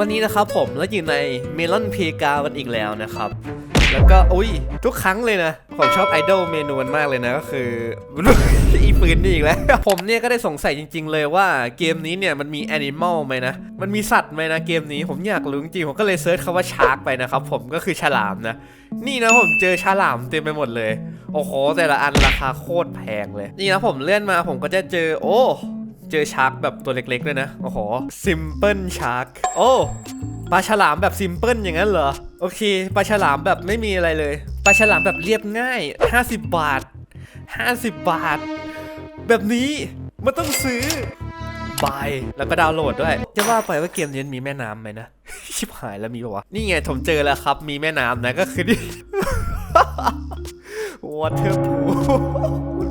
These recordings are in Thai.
วันนี้นะครับผมแล้วอยู่ในเมลอนเพกาวันอีกแล้วนะครับ แล้วก็อุ้ยทุกครั้งเลยนะ ผมชอบไอดอลเมนูมันมากเลยนะก็คือ อีปืนนี่อีกแล้ว ผมเนี่ยก็ได้สงสัยจริง ๆ เลยว่าเกมนี้เนี่ยมันมีแอนิมอลไหมนะ มันมีสัตว์ไหมนะเกมนี้ผมอยากรู้จริงๆผมก็เลยเซิร์ชคำว่าชาร์กไปนะครับผมก็คือฉลามนะ นี่นะผมเจอฉลามเต็มไปหมดเลย โอ้โหแต่ละอันราคาโคตรแพงเลย นี่นะผมเลื่อนมาผมก็จะเจอโอ้ เจอชาร์กแบบตัวเล็กๆด้วยนะ โอ้โหซิมเปิลชาร์กโอ้ปลาฉลามแบบซิมเปิลอย่างนั้นเหรอ โอเคปลาฉลามแบบไม่มีอะไรเลยปลาฉลามแบบเรียบง่าย 50 บาท 50 บาท แบบนี้มันต้องซื้อบายแล้วก็ดาวน์โหลดด้วย จะว่าไปว่าเกมนี้มีแม่น้ำไหมนะ ชิบหายแล้วมีปะวะ นี่ไงผมเจอแล้วครับ มีแม่น้ำนะก็คือนี่วอเตอร์พู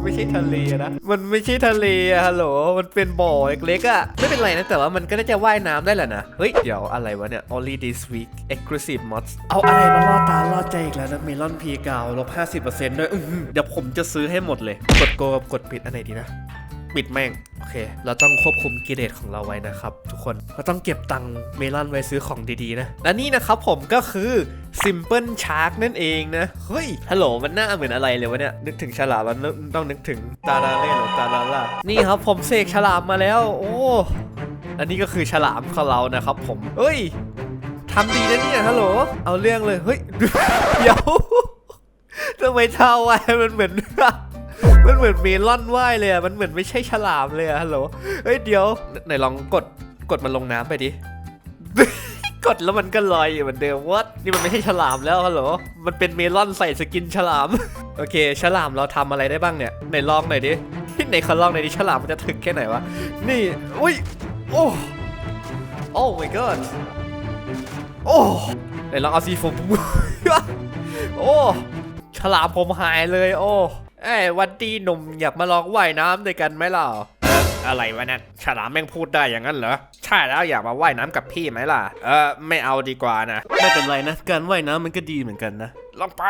ไม่ใช่ทะเลนะมันไม่ใช่ทะเลอะฮัลโหลมันเป็นบ่อเล็กๆอะไม่เป็นไรนะแต่ว่ามันก็น่าจะว่ายน้ำได้แหละนะเฮ้ยเดี๋ยวอะไรวะเนี่ย only this week exclusive mods เอาอะไรมาล่อตาล่อใจอีกแล้วนะเมลอนพีเกาลบ50%ด้วยอื้อหือเดี๋ยวผมจะซื้อให้หมดเลย กดโกกับกดปิดอันไหนดีนะ ปิดแม่ง โอเค เราต้องควบคุมกิเลสของเราไว้นะครับ ทุกคนเราต้องเก็บตังค์เมลอนไว้ซื้อของดีๆนะ และนี่นะครับผมก็คือ Simple Shark นั่นเองนะ เฮ้ย ฮัลโหล มันหน้าเหมือนอะไรเลยวะเนี่ย นึกถึงฉลามแล้วนึกต้องนึกถึงตาดาเล่หรือตาดาล่านี่ครับผมเสกฉลามมาแล้ว โอ้อันนี้ก็คือฉลามของเรานะครับ ผมเฮ้ยทำดีนะเนี่ยฮัลโหล เอาเรื่องเลย เฮ้ย เดี๋ยวทำไมเท้าไว้มันเหมือน มันเหมือนเมลอนว่ายเลยอะมันเหมือนไม่ใช่ฉลามเลยอะฮัลโหลเฮ้ยเดี๋ยวไหนลองกดกดมันลงน้ำไปดิ กดแล้วมันก็ลอยอยู่เหมือนเดิมวัดนี่มันไม่ใช่ฉลามแล้วฮัลโหลมันเป็นเมลอนใส่สกินฉลาม โอเค ฉลามเราทำอะไรได้บ้างเนี่ยไหนลองหน่อยดิไหนขอลองหน่อยดิฉลามมันจะถึกแค่ไหนวะนี่อุ้ยโอ้โอ้ my god โอ้ไหนลองเอาซีโฟมโอ้ฉลามผมหายเลย โอ้ เอ้ยวันดีหนุ่มอยากมาลองว่ายน้ำด้วยกันไหมล่ะเอ่ออะไรวะเนี่ยฉลามแม่งพูดได้อย่างนั้นเหรอ ใช่แล้วอยากมาว่ายน้ำกับพี่ไหมล่ะ เออไม่เอาดีกว่านะ ไม่เป็นไรนะ การว่ายน้ำมันก็ดีเหมือนกันนะ ลองไป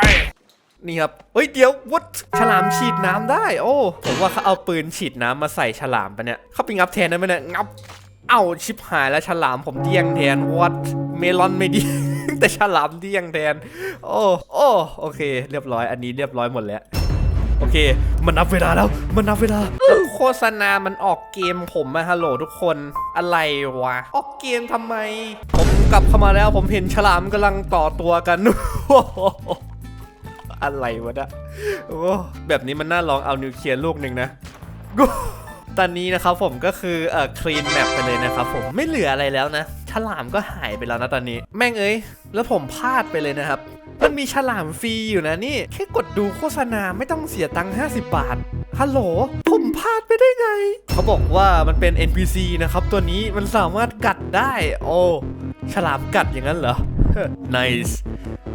นี่ครับ เฮ้ยเดี๋ยววัดฉลามฉีดน้ำได้ โอ้ ผมว่าเขาเอาปืนฉีดน้ำมาใส่ฉลามปะเนี่ย เขาไปงับแทนได้ไหมเนี่ย งับ เอ้าชิบหายแล้วฉลามผมเดี้ยงแทนวัดเมลอนไม่ดีแต่ฉลามเดี้ยงแทน โอ้ โอ้ โอเค เรียบร้อย อันนี้เรียบร้อยหมดแล้วโอ เค มันนับเวลาแล้ว มันนับเวลา โฆษณา มันออกเกมผมมาฮัลโหลทุกคน อะไรวะ ออกเกมทำไม ผมกลับเข้ามาแล้ว ผมเห็นฉลามกำลังต่อตัวกัน อะไรวะเนี่ยโอ้แบบนี้มันน่าลองเอานิวเคลียร์ลูกหนึ่งนะตอนนี้นะครับผมก็คือเอ่อคลีนแมปไปเลยนะครับผมไม่เหลืออะไรแล้วนะ ฉลามก็หายไปแล้วนะตอนนี้ แม่งเอ้ย แล้วผมพลาดไปเลยนะครับ มันมีฉลามฟรีอยู่นะนี่ แค่กดดูโฆษณาไม่ต้องเสียตังค์50 บาท ฮัลโหล ผมพลาดไปได้ไง เขาบอกว่ามันเป็น NPC นะครับ ตัวนี้มันสามารถกัดได้ โอ้ฉลามกัดอย่างนั้นเหรอ nice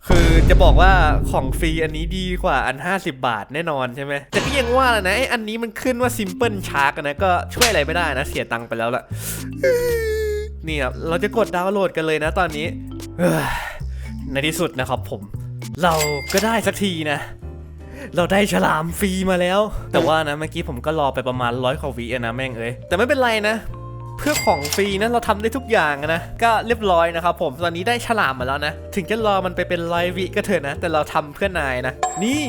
คือจะบอกว่าของฟรีอันนี้ดีกว่าอัน 50 บาทแน่นอนใช่ไหมแต่ก็ยังว่าแหละนะไออันนี้มันขึ้นว่า Simple Shark นะ ก็ช่วยอะไรไม่ได้นะ เสียตังค์ไปแล้วล่ะนี่ครับเราจะกดดาวน์โหลดกันเลยนะตอนนี้ ในที่สุดนะครับผม เราก็ได้สักทีนะ เราได้ฉลามฟรีมาแล้ว แต่ว่านะเมื่อกี้ผมก็รอไปประมาณร้อยกว่าวิอะนะแม่งเอ้ยแต่ไม่เป็นไรนะเพื่อของฟรีนะเราทำได้ทุกอย่างนะ ก็เรียบร้อยนะครับผมตอนนี้ได้ฉลามมาแล้วนะ ถึงจะรอมันไปเป็นร้อยวิก็เถอะนะ แต่เราทำเพื่อนายนะ นี่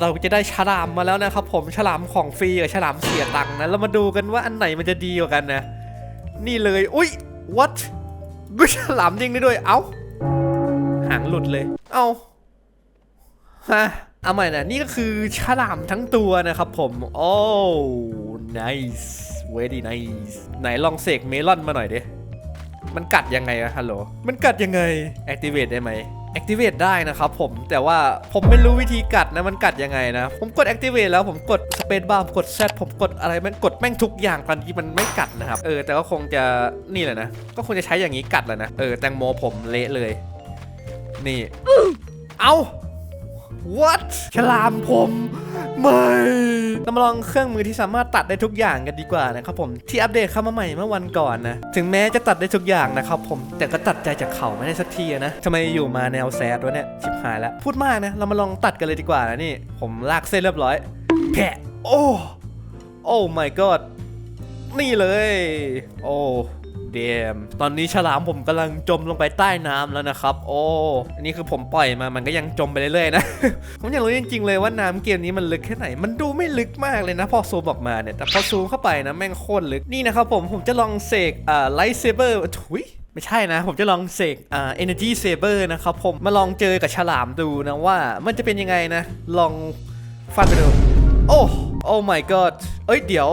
เราจะได้ฉลามมาแล้วนะครับผมฉลามของฟรีกับฉลามเสียตังค์นะเรามาดูกันว่าอันไหนมันจะดีกว่ากันนะ นี่เลย อุ้ย what กูฉลามยิงได้ด้วย เอ้า หางหลุดเลย เอ้าฮะเอาใหม่นะนี่ก็คือฉลามทั้งตัวนะครับผม โอ้ nice very nice ไหนลองเสกเมลอนมาหน่อยดิ มันกัดยังไงอะฮัลโหล มันกัดยังไง activate ได้ไหม activate ได้นะครับผม แต่ว่าผมไม่รู้วิธีกัดนะ มันกัดยังไงนะ ผมกด activate แล้วผมกด space bar ผมกด Z ผมกดอะไรมันกดแม่งทุกอย่างตอนที่มันไม่กัดนะครับ เออ แต่ก็คงจะนี่แหละนะ ก็คงจะใช้อย่างนี้กัดแหละนะ เออ แตงโมผมเละเลย นี่ เอา what ฉลามผมไม่เรามาลองเครื่องมือที่สามารถตัดได้ทุกอย่างกันดีกว่านะครับผมที่อัปเดตเข้ามาใหม่เมื่อวันก่อนนะ ถึงแม้จะตัดได้ทุกอย่างนะครับผมแต่ก็ตัดใจจากเขาไม่ได้สักทีนะทำไมอยู่มาแนวแซดวะเนี่ยชิบหายแล้ว พูดมากนะ เรามาลองตัดกันเลยดีกว่านะนี่ ผมลากเส้นเรียบร้อยแผะโอ้โอ้ my god นี่เลย โอ้ เดมตอนนี้ฉลามผมกำลังจมลงไปใต้น้ำแล้วนะครับ โอ้อันนี้คือผมปล่อยมามันก็ยังจมไปเรื่อยๆนะ ผมอยากรู้จริงๆเลยว่าน้ำเกมนี้มันลึกแค่ไหน มันดูไม่ลึกมากเลยนะพอซูมออกมาเนี่ย แต่พอซูมเข้าไปนะแม่งโคตรลึก นี่นะครับผมผมจะลองเสกอ่าไลท์เซเบอร์ถุยไม่ใช่นะ ผมจะลองเสกอ่า energy saber นะครับผมมาลองเจอกับฉลามดูนะว่า มันจะเป็นยังไงนะ ลองฟันไปดู โอ้ โอ้ my god เอ้ยเดี๋ยว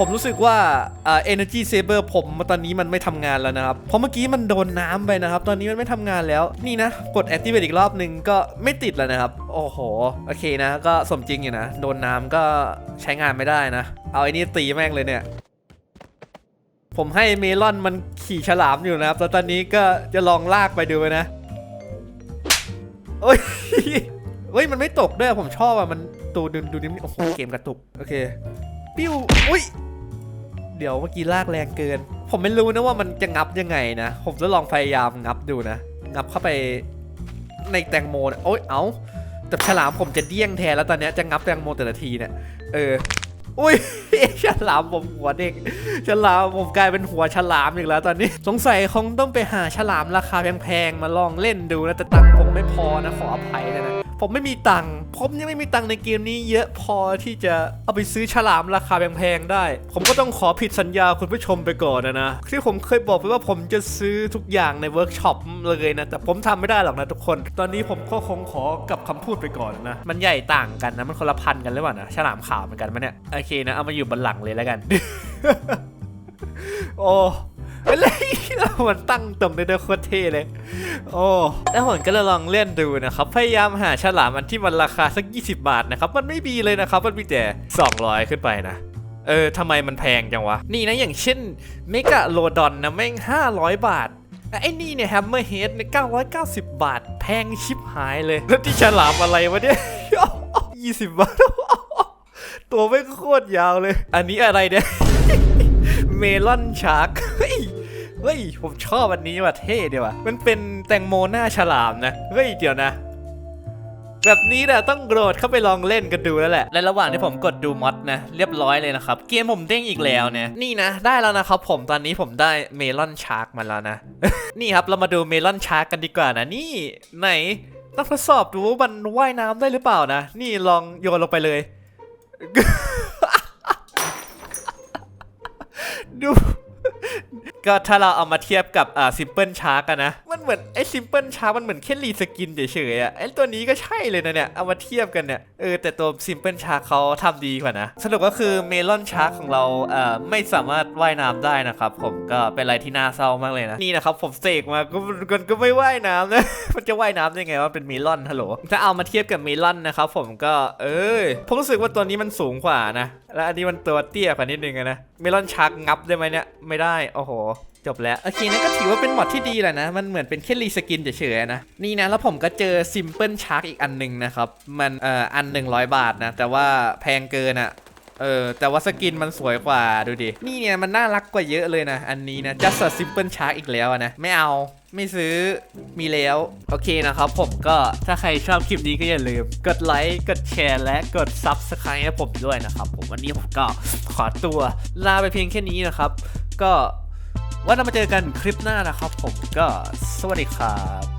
ผมรู้สึกว่าเอ่า energy saber ผมตอนนี้มันไม่ทำงานแล้วนะครับ เพราะเมื่อกี้มันโดนน้ำไปนะครับ ตอนนี้มันไม่ทำงานแล้ว นี่นะ กด activate อีกรอบหนึ่งก็ไม่ติดแล้วนะครับ โอ้โห โอเคนะ ก็สมจริงอยู่นะ โดนน้ำก็ใช้งานไม่ได้นะ เอาไอ้นี่ตีแม่งเลยเนี่ย ผมให้เมลอนมันขี่ฉลามอยู่นะครับแล้วตอนนี้ก็จะลองลากไปดูนะ โอ้ย เฮ้ย มันไม่ตกด้วย ผมชอบอะ มันตูดูดูนี่โอ้โห เกมกระตุก โอเค ปิ้วอุ้ย เดี๋ยวเมื่อกี้ลากแรงเกิน ผมไม่รู้นะว่ามันจะงับยังไงนะ ผมจะลองพยายามงับดูนะ งับเข้าไปในแตงโมนะโอ๊ยเอาแต่ฉลามผมจะเดี้ยงแทนแล้วตอนนี้จะงับแตงโมแต่ละทีเนี่ยเอออุ้ยฉลามผมหัวเด็กฉลามผมกลายเป็นหัวฉลามอีกแล้วตอนนี้ สงสัยคงต้องไปหาฉลามราคาแพงๆมาลองเล่นดูนะแต่ตังค์ผมไม่พอนะขออภัยเลยนะ ผมไม่มีตังค์ผมยังไม่มีตังค์ในเกมนี้เยอะพอที่จะเอาไปซื้อฉลามราคาแพงๆได้ ผมก็ต้องขอผิดสัญญาคุณผู้ชมไปก่อนนะนะที่ผมเคยบอกไปว่าผมจะซื้อทุกอย่างในเวิร์กช็อปเลยนะ แต่ผมทำไม่ได้หรอกนะทุกคน ตอนนี้ผมก็คงขอกับคำพูดไปก่อนนะ มันใหญ่ต่างกันนะ มันคนละพันกันหรือเปล่านะฉลามขาวเหมือนกันมั้ยเนี่ยโอเคนะเอามาอยู่บนหลังเลยแล้วกัน โอ้ อะไรมันตั้งตรงได้ด้วยโคตรเท่เลย โอ้แล้วผมก็เลยลองเล่นดูนะครับ พยายามหาฉลามอันที่มันราคาสัก 20 บาทนะครับ มันไม่มีเลยนะครับ มันมีแต่ 200 ขึ้นไปนะเออทำไมมันแพงจังวะ นี่นะอย่างเช่นเมกะโลดอนนะแม่ง 500 บาท ไอ้นี่เนี่ยแฮมเมอร์เฮดเนี่ย990 บาท แพงชิบหายเลย แล้วที่ฉลามอะไรวะเนี่ย 20 บาท ตัวไม่โคตรยาวเลย อันนี้อะไรเนี่ย เมลอนชาร์ก เฮ้ย ผมชอบอันนี้ว่ะเท่ดีว่ะ มันเป็นแตงโมหน้าฉลามนะ เฮ้ย เดี๋ยวนะ แบบนี้นะต้องโกรธเข้าไปลองเล่นกันดูแล้วแหละ และระหว่างที่ผมกดดูมอดนะ เรียบร้อยเลยนะครับ เกมผมเด้งอีกแล้วเนี่ย นี่นะ ได้แล้วนะครับผม ตอนนี้ผมได้เมลอนชาร์กมาแล้วนะ นี่ครับ เรามาดูเมลอนชาร์กกันดีกว่านะ นี่ไหนต้องทดสอบดูว่ามันว่ายน้ำได้หรือเปล่านะ นี่ลองโยนลงไปเลย ดู ก็ถ้าเราเอามาเทียบกับอ่าซิมเพิลชาร์กนะ มันเหมือนไอ้ซิมเพิลชาร์กมันเหมือนแค่รีสกินเฉยๆอะไอ้ตัวนี้ก็ใช่เลยนะเนี่ยเอามาเทียบกันเนี่ยเออแต่ตัวซิมเพิลชาร์เขาทำดีกว่านะสรุปก็คือเมลอนชาร์ของเราเอ่อไม่สามารถว่ายน้ำได้นะครับผมก็เป็นอะไรที่น่าเศร้ามากเลยนะนี่นะครับผมเสกมาก็มันก็ไม่ว่ายน้ำนะมันจะว่ายน้ำได้ไงว่าเป็นเมลอนฮัลโหลถ้าเอามาเทียบกับเมลอนนะครับผมก็เออผมรู้สึกว่าตัวนี้มันสูงกว่านะ แล้วอันนี้มันตัวเตี้ยกว่านิดนึงนะเมลอนชาร์กงับได้ไหมเนี่ยไม่ได้โอ้โห จบแล้ว โอเคนะก็ถือว่าเป็นมอดที่ดีแหละนะ มันเหมือนเป็นแค่รีสกินเฉยๆนะ นี่นะ แล้วผมก็เจอซิมเพิลชาร์กอีกอันหนึ่งนะครับ มันเอ่ออัน100บาทนะ แต่ว่าแพงเกินอะเออแต่ว่าสกินมันสวยกว่าดูดิ นี่เนี่ยมันน่ารักกว่าเยอะเลยนะ อันนี้นะ just a simple shark อีกแล้วนะ ไม่เอาไม่ซื้อมีแล้ว โอเคนะครับผมก็ถ้าใครชอบคลิปนี้ก็อย่าลืม กดไลค์กดแชร์และกด Subscribe ให้ผมด้วยนะครับ ผมวันนี้ผมก็ขอตัวลาไปเพียงแค่นี้นะครับ ก็ ว่าเรามาเจอกันคลิปหน้านะครับผมก็สวัสดีครับ